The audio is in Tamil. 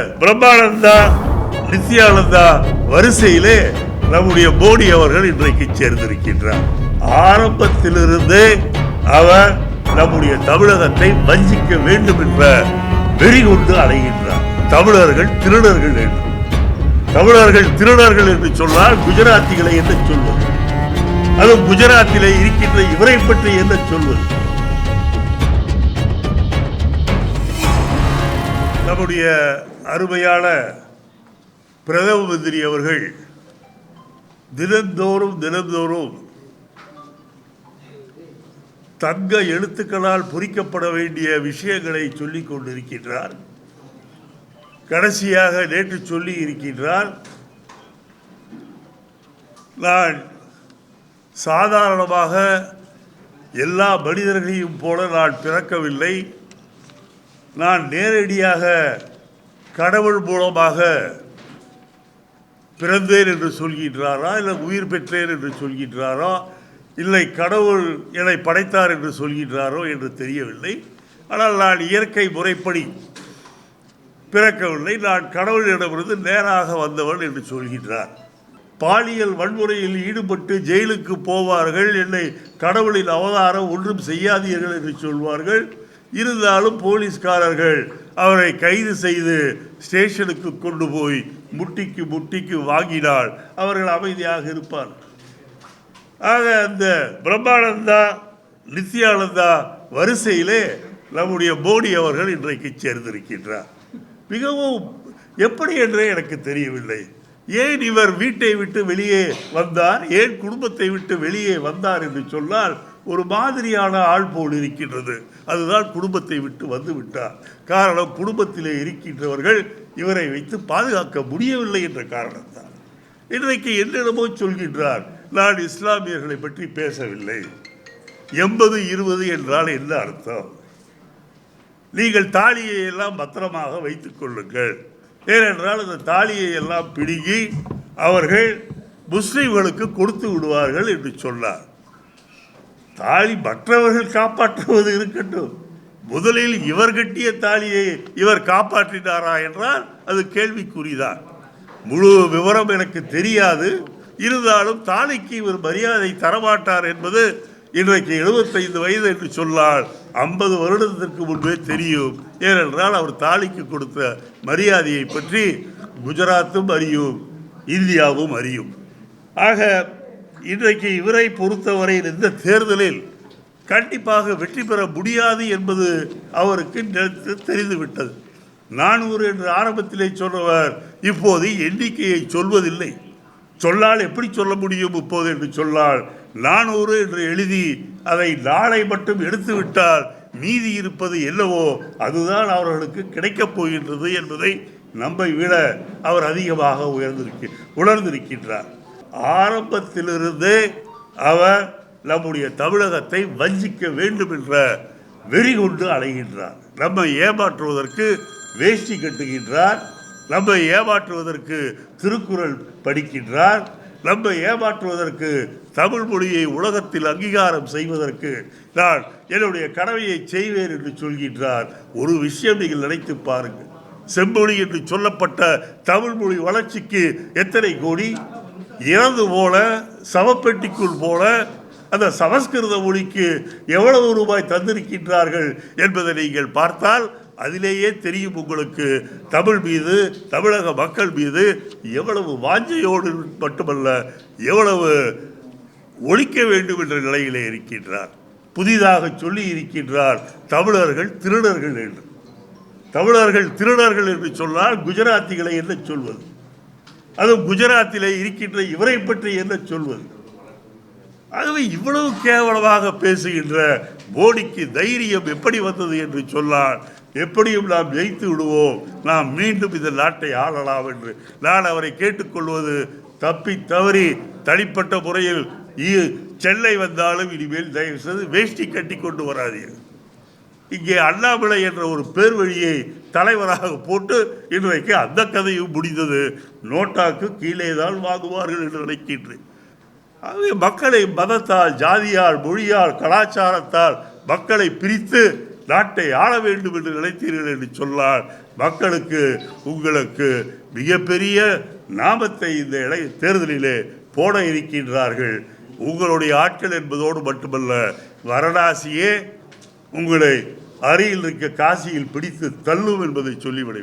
பிரம்மானந்தா நித்யானந்தா வரிசையிலே நம்முடைய மோடி அவர்கள் இன்றைக்கு சேர்ந்திருக்கின்றார். ஆரம்பத்திலிருந்து அவர் நம்முடைய தமிழகத்தை வஞ்சிக்க வேண்டும் என்ற வெறி கொண்டு அலைகின்றார். தமிழர்கள் திருடர்கள் என்று. தமிழர்கள் திருடர்கள் என்று சொன்னால் குஜராத்திகளை என்ன சொல்வது. அது குஜராத்திலே இருக்கின்ற இவரை பற்றி என்ன சொல்வது. நம்முடைய அருமையான பிரதம மந்திரி அவர்கள் தினந்தோறும் தினந்தோறும் தங்க எழுத்துக்களால் பொறிக்கப்பட வேண்டிய விஷயங்களை சொல்லிக் கொண்டிருக்கின்றார். கடைசியாக நேற்று சொல்லி இருக்கின்றார். நான் சாதாரணமாக எல்லா மனிதர்களையும் போல நான் பிறக்கவில்லை. நான் நேரடியாக கடவுள் மூலமாக பிறந்தேன் என்று சொல்கின்றாரா? இல்லை உயிர் பெற்றேன் என்று சொல்கின்றாரா? இல்லை கடவுள் என்னை படைத்தார் என்று சொல்கின்றாரோ என்று தெரியவில்லை. ஆனால் நான் இயற்கை முறைப்படி பிறக்கவில்லை. நான் கடவுளிடமிருந்து நேராக வந்தவன் என்று சொல்கின்றார். பாலியல் வன்முறையில் ஈடுபட்டு ஜெயிலுக்கு போவார்கள். என்னை கடவுளின் அவதாரம் ஒன்றும் செய்யாதீர்கள் என்று சொல்வார்கள். இருந்தாலும் போலீஸ்காரர்கள் அவரை கைது செய்து ஸ்டேஷனுக்கு கொண்டு போய் முட்டிக்கு முட்டிக்கு வாங்கினால் அவர்கள் அமைதியாக இருப்பார் ஆக அந்த பிரம்மானந்தா நித்யானந்தா வரிசையிலே நம்முடைய மோடி அவர்கள் இன்றைக்கு சேர்ந்திருக்கின்றார். மிகவும் எப்படி என்றே எனக்கு தெரியவில்லை. ஏன் இவர் வீட்டை விட்டு வெளியே வந்தார்? ஏன் குடும்பத்தை விட்டு வெளியே வந்தார் என்று சொன்னால் ஒரு மாதிரியான ஆள் போல் இருக்கின்றது. அதுதான் குடும்பத்தை விட்டு வந்து விட்டார். காரணம் குடும்பத்திலே இருக்கின்றவர்கள் இவரை வைத்து பாதுகாக்க முடியவில்லை என்ற காரணத்தால் இன்றைக்கு என்னிடமோ சொல்கின்றார். நான் இஸ்லாமியர்களை பற்றி பேசவில்லை. எண்பது இருபது என்றால் என்ன அர்த்தம்? நீங்கள் தாலியை எல்லாம் பத்திரமாக வைத்துக் கொள்ளுங்கள். ஏனென்றால் அந்த தாலியை எல்லாம் பிடுங்கி அவர்கள் முஸ்லீம்களுக்கு கொடுத்து விடுவார்கள் என்று சொன்னார். தாலி மற்றவர்கள் காப்பாற்றுவது இருக்கட்டும். முதலில் இவர் கட்டிய தாலியை இவர் காப்பாற்றினாரா என்றால் அது கேள்விக்குறிதான். முழு விவரம் எனக்கு தெரியாது. இருந்தாலும் தாலிக்கு இவர் மரியாதை தரமாட்டார் என்பது இன்றைக்கு 75 வயது என்று சொன்னால் ஐம்பது வருடத்திற்கு முன்பே தெரியும். ஏனென்றால் அவர் தாலிக்கு கொடுத்த மரியாதையை பற்றி குஜராத்தும் அறியும் இந்தியாவும் அறியும். ஆக இன்றைக்கு இவரை பொறுத்தவரையில் இந்த தேர்தலில் கண்டிப்பாக வெற்றி பெற முடியாது என்பது அவருக்கு தெரிந்துவிட்டது. நானூறு என்று ஆரம்பத்திலே சொன்னவர் இப்போது எண்ணிக்கையை சொல்வதில்லை. சொல்லால் எப்படி சொல்ல முடியும் இப்போது என்று சொன்னால் நானூறு என்று எழுதி அதை நாளை மட்டும் எடுத்துவிட்டால் மீதி இருப்பது என்னவோ அதுதான் அவர்களுக்கு கிடைக்கப் போகின்றது என்பதை நம்மை விட அவர் அதிகமாக உயர்ந்திருக்க உணர்ந்திருக்கின்றார். ஆரம்பத்திலிருந்தே அவர் நம்முடைய தமிழகத்தை வஞ்சிக்க வேண்டும் என்ற வெறி கொண்டு அலைகின்றார் நம்மை ஏமாற்றுவதற்கு வேஷ்டி கட்டுகின்றார் நம்மை ஏமாற்றுவதற்கு திருக்குறள் படிக்கின்றார் நம்மை ஏமாற்றுவதற்கு தமிழ் மொழியை உலகத்தில் அங்கீகாரம் செய்வதற்கு நான் என்னுடைய கடமையை செய்வேன் என்று சொல்கின்றார் ஒரு விஷயம் நீங்கள் நினைத்து பாருங்கள். செம்மொழி என்று சொல்லப்பட்ட தமிழ் மொழி வளர்ச்சிக்கு எத்தனை கோடி? இறந்து போல சவப்பெட்டிக்குள் போல அந்த சமஸ்கிருத மொழிக்கு எவ்வளவு ரூபாய் தந்திருக்கின்றார்கள் என்பதை நீங்கள் பார்த்தால் அதிலேயே தெரியும் உங்களுக்கு. தமிழ் மீது தமிழக மக்கள் மீது எவ்வளவு வாஞ்சையோடு மட்டுமல்ல எவ்வளவு ஒழிக்க வேண்டும் என்ற நிலையிலே இருக்கின்றார். புதிதாக சொல்லி இருக்கின்றார் தமிழர்கள் திருடர்கள் என்று. தமிழர்கள் திருடர்கள் என்று சொன்னால் குஜராத்திகளை என்ன சொல்வது? அதுவும் குஜராத்திலே இருக்கின்ற இவரை பற்றி என்ன சொல்வது? ஆகவே இவ்வளவு கேவலமாக பேசுகின்ற மோடிக்கு தைரியம் எப்படி வந்தது என்று சொன்னால் எப்படியும் நாம் ஜெயித்து விடுவோம் நாம் மீண்டும் இந்த நாட்டை ஆளலாம் என்று. நான் அவரை கேட்டுக்கொள்வது தப்பி தவறி தனிப்பட்ட முறையில் இ- சென்னை வந்தாலும் இனிமேல் தயவு செய்து வேஷ்டி கட்டி கொண்டு வராதீர்கள். இங்கே அண்ணாமலை என்ற ஒரு பேர் வழியை தலைவராக போட்டு இன்றைக்கு அந்த கதையும் முடிந்தது. நோட்டாக்கு கீழே தான் வாங்குவார்கள் என்று நினைக்கின்றேன். ஆகவே மக்களை மதத்தால் ஜாதியால் மொழியால் கலாச்சாரத்தால் மக்களை பிரித்து நாட்டை ஆள வேண்டும் என்று நினைத்தீர்கள் என்று சொன்னால் மக்களுக்கு உங்களுக்கு மிகப்பெரிய நாமத்தை இந்த இடை தேர்தலிலே போட இருக்கின்றார்கள். உங்களுடைய ஆட்கள் என்பதோடு மட்டுமல்ல வாரணாசியே உங்களை அருகில் இருக்க காசியில் பிடித்து தள்ளும் என்பதை சொல்லிவிட